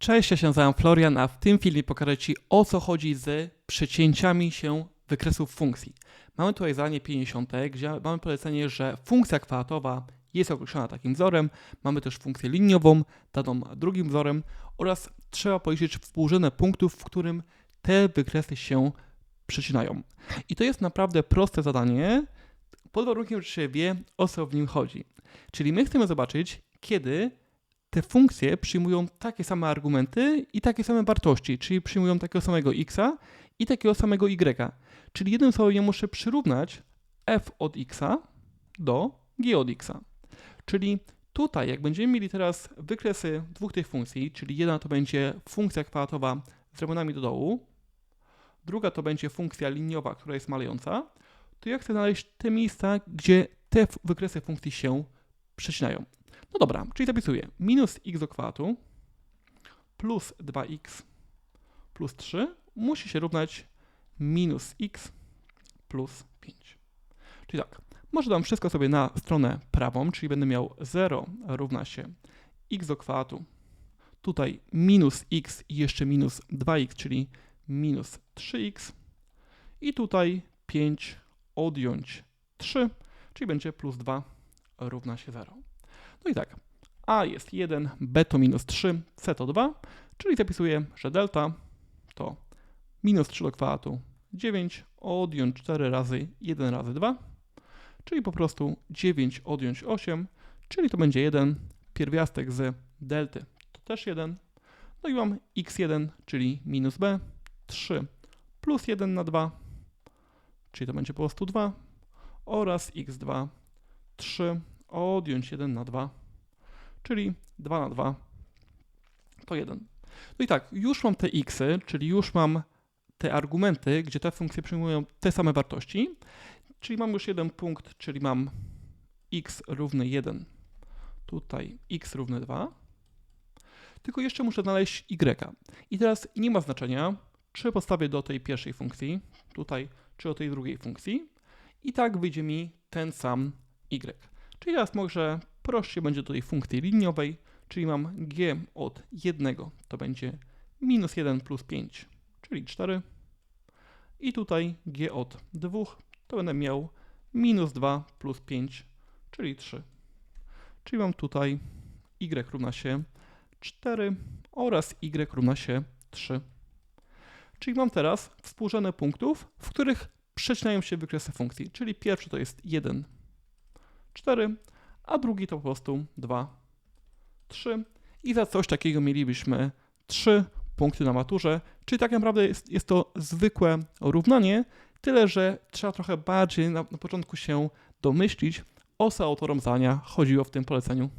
Cześć, ja się nazywam Florian, a w tym filmie pokażę Ci o co chodzi z przecięciami się wykresów funkcji. Mamy tutaj zadanie 50, gdzie mamy polecenie, że funkcja kwadratowa jest określona takim wzorem, mamy też funkcję liniową daną drugim wzorem oraz trzeba policzyć współrzędne punktów, w którym te wykresy się przecinają. I to jest naprawdę proste zadanie, pod warunkiem, że się wie o co w nim chodzi. Czyli my chcemy zobaczyć, kiedy te funkcje przyjmują takie same argumenty i takie same wartości, czyli przyjmują takiego samego x i takiego samego y. Czyli jednym słowem ja muszę przyrównać f od x do g od x. Czyli tutaj, jak będziemy mieli teraz wykresy dwóch tych funkcji, czyli jedna to będzie funkcja kwadratowa z ramionami do dołu, druga to będzie funkcja liniowa, która jest malejąca, to ja chcę znaleźć te miejsca, gdzie te wykresy funkcji się przecinają. No dobra, czyli zapisuję minus x do kwadratu plus 2x plus 3 musi się równać minus x plus 5. Czyli tak, może dam wszystko sobie na stronę prawą, czyli będę miał 0 równa się x do kwadratu, tutaj minus x i jeszcze minus 2x, czyli minus 3x i tutaj 5 odjąć 3, czyli będzie plus 2 równa się 0. No i tak, a jest 1, b to minus 3, c to 2, czyli zapisuję, że delta to minus 3 do kwadratu 9 odjąć 4 razy 1 razy 2, czyli po prostu 9 odjąć 8, czyli to będzie 1, pierwiastek z delty. To też 1, no i mam x1, czyli minus b, 3 plus 1 na 2, czyli to będzie po prostu 2, oraz x2, 3 odjąć 1 na 2, czyli 2 na 2 to 1. No i tak, już mam te xy, czyli już mam te argumenty, gdzie te funkcje przyjmują te same wartości, czyli mam już jeden punkt, czyli mam x równy 1, tutaj x równy 2, tylko jeszcze muszę znaleźć y. I teraz nie ma znaczenia, czy postawię do tej pierwszej funkcji, tutaj, czy do tej drugiej funkcji, i tak wyjdzie mi ten sam y. Czyli teraz może prościej będzie do tej funkcji liniowej, czyli mam g od 1 to będzie minus 1 plus 5, czyli 4. I tutaj g od 2 to będę miał minus 2 plus 5, czyli 3. Czyli mam tutaj y równa się 4 oraz y równa się 3. Czyli mam teraz współrzędne punktów, w których przecinają się wykresy funkcji, czyli pierwszy to jest 1, 4, a drugi to po prostu 2, 3. I za coś takiego mielibyśmy 3 punkty na maturze, czyli tak naprawdę jest, jest to zwykłe równanie, tyle że trzeba trochę bardziej na, na początku się domyślić, o co autorom zadania chodziło w tym poleceniu.